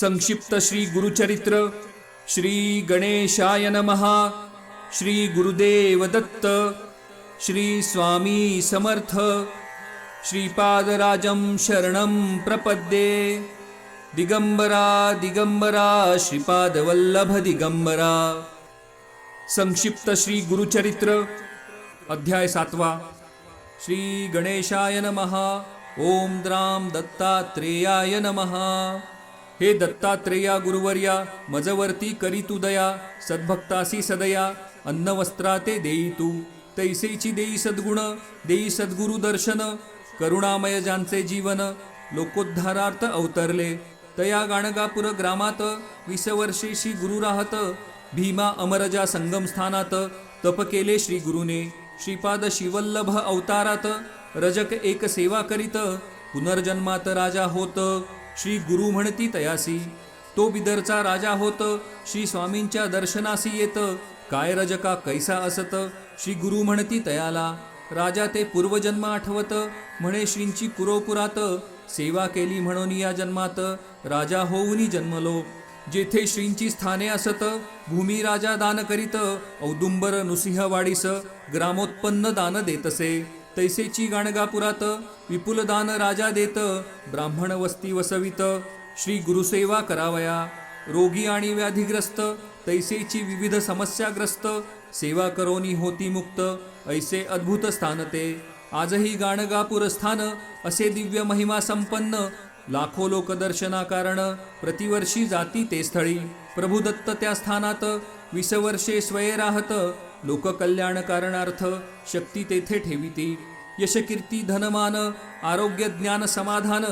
संक्षिप्त श्री गुरुचरित्र श्री गणेशाय नमः श्री गुरुदेव दत्त श्री स्वामी समर्थ श्रीपादराजं शरणं प्रपद्ये दिगंबरा दिगंबरा श्रीपादवल्लभ दिगंबरा। संक्षिप्त श्री गुरुचरित्र अध्याय सातवा। श्री गणेशाय नमः ओम द्राम दत्तात्रेयाय नमः। हे दत्तात्रेया गुरुवर्या मजवर्ती करी तू दया सद्भक्तासी सदया अन्नवस्त्रा ते देई तू. तैसेची देई सद्गुण देई सद्गुरु दर्शन करुणामय ज्यांचे जीवन लोकोद्धारार्थ अवतरले. तया गाणगापूर ग्रामात वीस श्री गुरु राहत भीमा अमरजा संगम स्थानात तप केले श्री गुरुने. श्रीपाद शिवल्लभ अवतारात रजक एक सेवा करीत पुनर्जन्मात राजा होत श्री गुरु म्हणती तयासी. तो बिदरचा राजा होत श्री स्वामींच्या दर्शनासी येत. काय रजका कैसा असत श्री गुरु म्हणती तयाला. राजा ते पूर्वजन्म आठवत म्हणे श्रींची कुरोपुरात सेवा केली म्हणून या जन्मात. राजा होऊनी जन्मलो जेथे श्रींची स्थाने असत भूमी राजा दान करीत औदुंबर नुसिंहवाडीस ग्रामोत्पन्न दान देतसे. तैसेची गाणगापुरात विपुल दान राजा देत ब्राह्मण वस्ती वसवित श्री गुरुसेवा करावया. रोगी आणि व्याधिग्रस्त तैसेची विविध समस्याग्रस्त सेवा करोनी होती मुक्त ऐसे अद्भुत स्थान ते. आजही गाणगापूर स्थान असे दिव्य महिमा संपन्न लाखो लोक दर्शना कारण प्रतिवर्षी जाती ते स्थळी. प्रभुदत्त त्या स्थानात वीस वर्षे स्वये राहत लोककल्याणकारणार्थ शक्ती तेथे ठेविती. यशकीर्ती धनमान आरोग्य ज्ञान समाधान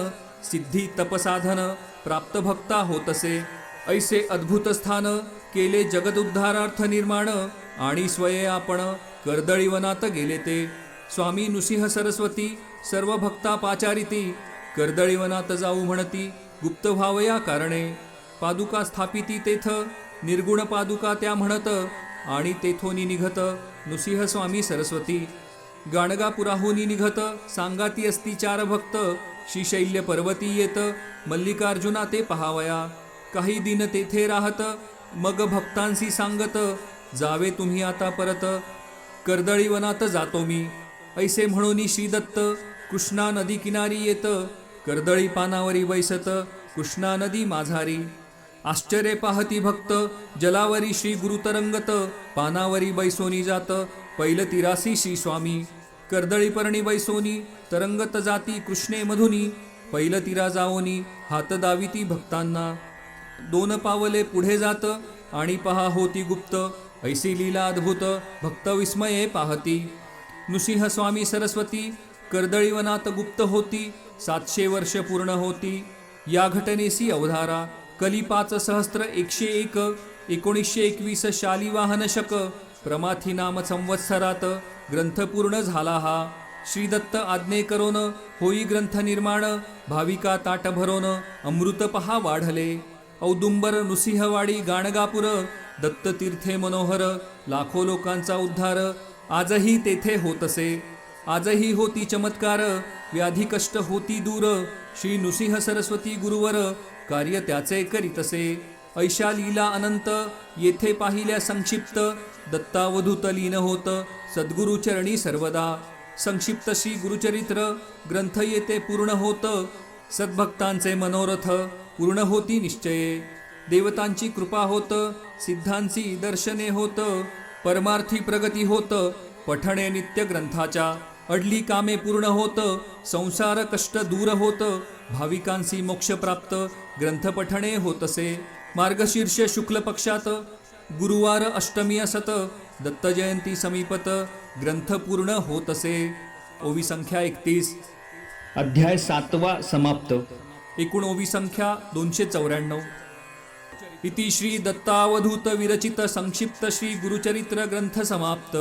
सिद्धी तपसाधन प्राप्तभक्ता होतसे. ऐसे अद्भुत स्थान केले जगदुद्धारार्थ निर्माण आणि स्वये आपण कर्दळीवनात गेले ते. स्वामी नृसिंह सरस्वती सर्व भक्ता पाचारिती कर्दळीवनात जाऊ म्हणती गुप्त व्हावया कारणे. पादुका स्थापिती तेथ निर्गुण पादुका त्या म्हणत आणि तेथोनी निघत नृसिंहस्वामी सरस्वती. गाणगापुराहूनी निघत सांगाती असती चार भक्त. श्रीशैल्य पर्वती येत मल्लिकार्जुना ते पहावया. काही दिन तेथे राहत मग भक्तांशी सांगत जावे तुम्ही आता परत. कर्दळीवनात जातो मी. ऐसे म्हणून श्रीदत्त कृष्णा नदी किनारी येत. कर्दळी पानावरी बैसत कृष्णा नदी माझारी. आश्चर्य पाहती भक्त जलावरी श्री गुरुतरंगत पानावरी बैसोनी जात पैल तिरासी श्री स्वामी कर्दळीपर्णी बैसोनी तरंगत जाती कृष्णे मधुनी पैल तिरा जाओनी हात दाविती भक्तांना. दोन पावले पुढे जात आणि पहा होती गुप्त ऐसी लीला अद्भुत भक्त विस्मये पाहती. नृसिंह स्वामी सरस्वती कर्दळीवनात गुप्त होती सातशे वर्ष पूर्ण होती या घटनेसी अवधारा. कली पाच सहस्त्र एकशे एक एकोणीसशे एकवीस शालिवाहन शक प्रमाथी नाम संवत्सरात ग्रंथ पूर्ण झाला हा. श्रीदत्त आज्ञे करोन होई ग्रंथ निर्माण भाविका ताट भरोन अमृत पहा वाढले. औदुंबर नृसिंहवाडी गाणगापूर दत्ततीर्थे मनोहर लाखो लोकांचा उद्धार आजही तेथे होतसे. आजही होती चमत्कार व्याधी कष्ट होती दूर. श्री नृसिंह सरस्वती गुरुवर कार्य त्याचे करीतसे. ऐशा लीला अनंत येथे पाहिल्या संक्षिप्त. दत्तावधूत लीन होत सद्गुरुचरणी सर्वदा. संक्षिप्त श्री गुरुचरित्र ग्रंथ येथे पूर्ण होत. सद्भक्तांचे मनोरथ पूर्ण होती निश्चये. देवतांची कृपा होत सिद्धांची दर्शने होत. परमार्थी प्रगती होत पठणे नित्य ग्रंथाच्या अडली कामे पूर्ण होत संसार कष्ट दूर होत भाविकांसी मोक्ष प्राप्त ग्रंथ पठणे होतसे. मार्गशीर्ष शुक्ल पक्षात गुरुवार अष्टमी असत दत्त जयंती समीपत ग्रंथ पूर्ण होतसे. ओवी संख्या एकतीस. अध्याय सातवा समाप्त. एकूण ओवी संख्या दोनशे चौऱ्याण्णव. इति श्री दत्तावधूत विरचित संक्षिप्त श्री गुरुचरित्र ग्रंथ समाप्त.